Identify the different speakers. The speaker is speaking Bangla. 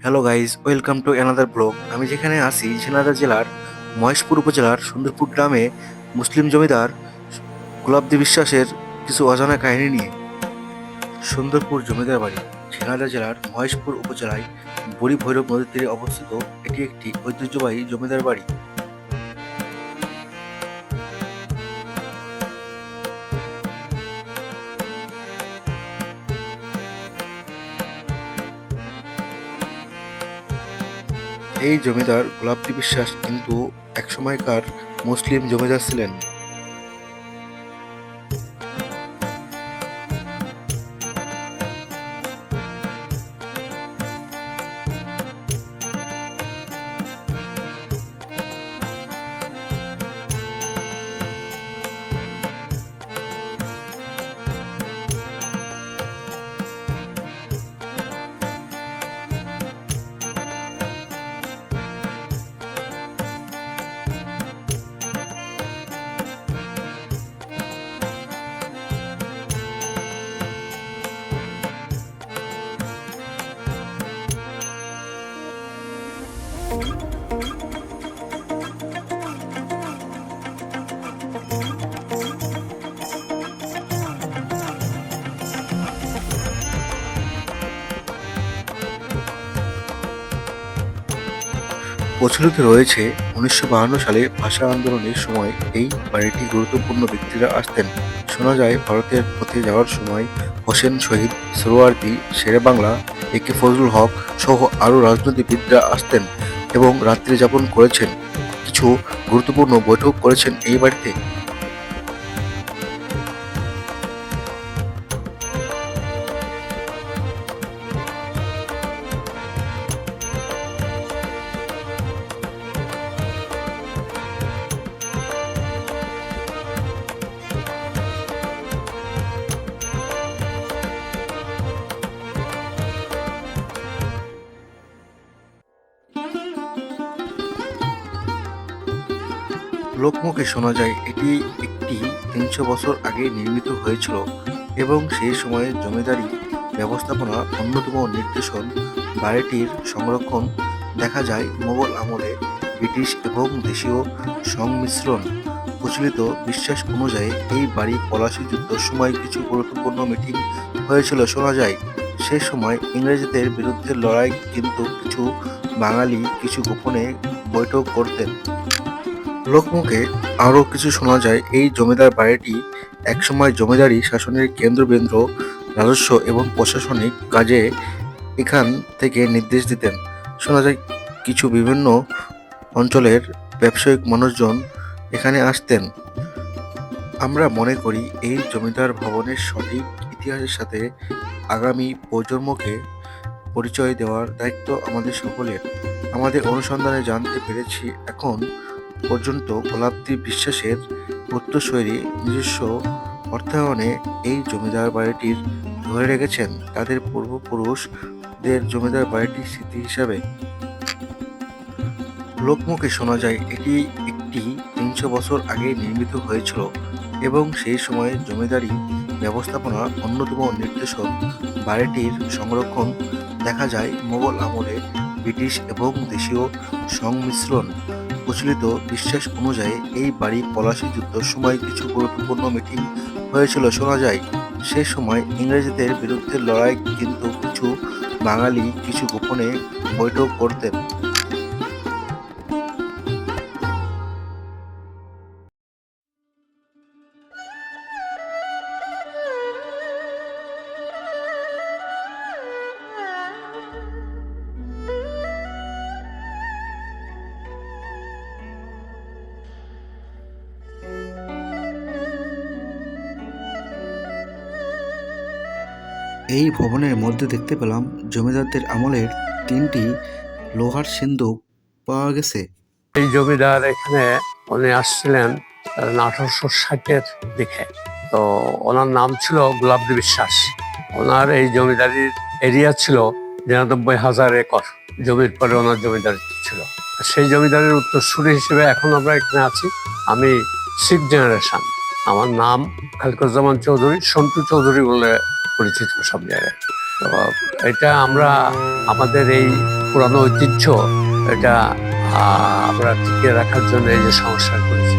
Speaker 1: Hello guys welcome to another blog আমি যেখানে আছি ঝিনাদা জেলার মহেশপুর উপজেলার সুন্দরপুর গ্রামে মুসলিম জমিদার গোলাপদি বিশ্বাসের কিছু অজানা কাহিনী নিয়ে সুন্দরপুর জমিদার বাড়ি ঝিনাদা জেলার মহেশপুর উপজেলায় বুড়ি ভৈরব নদীর তীরে অবস্থিত এটি একটি ঐতিহ্যবাহী জমিদার বাড়ি। এই জমিদার গোলাপদি বিশ্বাস কিন্তু একসময়কার মুসলিম জমিদার ছিলেন। প্রচলিত রয়েছে উনিশশো সালে ভাষা আন্দোলনের সময় এই বাড়িটি গুরুত্বপূর্ণ ব্যক্তিরা আসতেন। শোনা যায়, ভারতের পথে যাওয়ার সময় হোসেন শহীদ সরোয়ার্দি শেরে বাংলা এ কে ফজলুল হক সহ আরও রাজনীতিবিদরা আসতেন এবং রাত্রি যাপন করেছেন। কিছু গুরুত্বপূর্ণ বৈঠক করেছেন এই বাড়িতে। লোকমুখে শোনা যায়, এটি একটি তিনশো বছর আগে নির্মিত হয়েছিল এবং সেই সময়ে জমিদারি ব্যবস্থাপনা অন্যতম নির্দেশন। বাড়িটির সংরক্ষণ দেখা যায় মোগল আমলে ব্রিটিশ এবং দেশীয় সংমিশ্রণ। প্রচলিত বিশ্বাস অনুযায়ী এই বাড়ি পলাশি যুদ্ধের সময় কিছু গুরুত্বপূর্ণ মিটিং হয়েছিল। শোনা যায়, সে সময় ইংরেজদের বিরুদ্ধে লড়াই কিন্তু কিছু বাঙালি কিছু গোপনে বৈঠক করতেন। লোকমুখে আরও কিছু শোনা যায়, এই জমিদার বাড়িটি একসময় জমিদারি শাসনের কেন্দ্রবিন্দু, রাজস্ব এবং প্রশাসনিক কাজে এখান থেকে নির্দেশ দিতেন। শোনা যায় কিছু বিভিন্ন অঞ্চলের ব্যবসায়িক মানুষজন এখানে আসতেন। আমরা মনে করি এই জমিদার ভবনের সঠিক ইতিহাসের সাথে আগামী প্রজন্মকে পরিচয় দেওয়ার দায়িত্ব আমাদের সকলের। আমাদের অনুসন্ধানে জানতে পেরেছি এখন পর্যন্ত গোলাপদি বিশ্বাসের উত্তরসূরি নিজস্ব অর্থায়নে এই জমিদার বাড়িটির ধরে রেখেছেন তাদের পূর্বপুরুষদের জমিদার বাড়িটির স্মৃতি হিসাবে। লোকমুখে শোনা যায়, এটি একটি তিনশো বছর আগে নির্মিত হয়েছিল এবং সেই সময়ে জমিদারি ব্যবস্থাপনা অন্যতম নির্দেশক বাড়িটির সংরক্ষণ দেখা যায় মোগল আমলে ব্রিটিশ এবং দেশীয় সংমিশ্রণ প্রচলিত বিশ্বাস অনুযায়ী এই বাড়ি পলাশি যুদ্ধ সময় কিছু গুরুত্বপূর্ণ মিটিং হয়েছিল। শোনা যায়, সে সময় ইংরেজদের বিরুদ্ধে লড়াই কিন্তু কিছু বাঙালি কিছু গোপনে বৈঠক করতেন। এই ভবনের মধ্যে দেখতে পেলাম জমিদারদের আমলের তিনটি লোহার সিন্ধুক পাওয়া গেছে।
Speaker 2: এই জমিদার এখানে উনি আসছিলেন আঠারোশো ষাটের দিকে। তো ওনার নাম ছিল গোলাপদি বিশ্বাস। ওনার এই জমিদারির এরিয়া ছিল নিরানব্বই হাজার একর। জমির পরে ওনার জমিদারি ছিল। সেই জমিদারের উত্তরসূরি হিসেবে এখন আমরা এখানে আছি। আমি সিক্স জেনারেশন। আমার নাম খালিকুজ্জামান চৌধুরী সন্টু চৌধুরী বলে পরিচিত সব জায়গায়। তো এটা আমরা, আমাদের এই পুরানো ঐতিহ্য, এটা আমরা টিকিয়ে রাখার জন্য এই যে সংস্কার করেছি।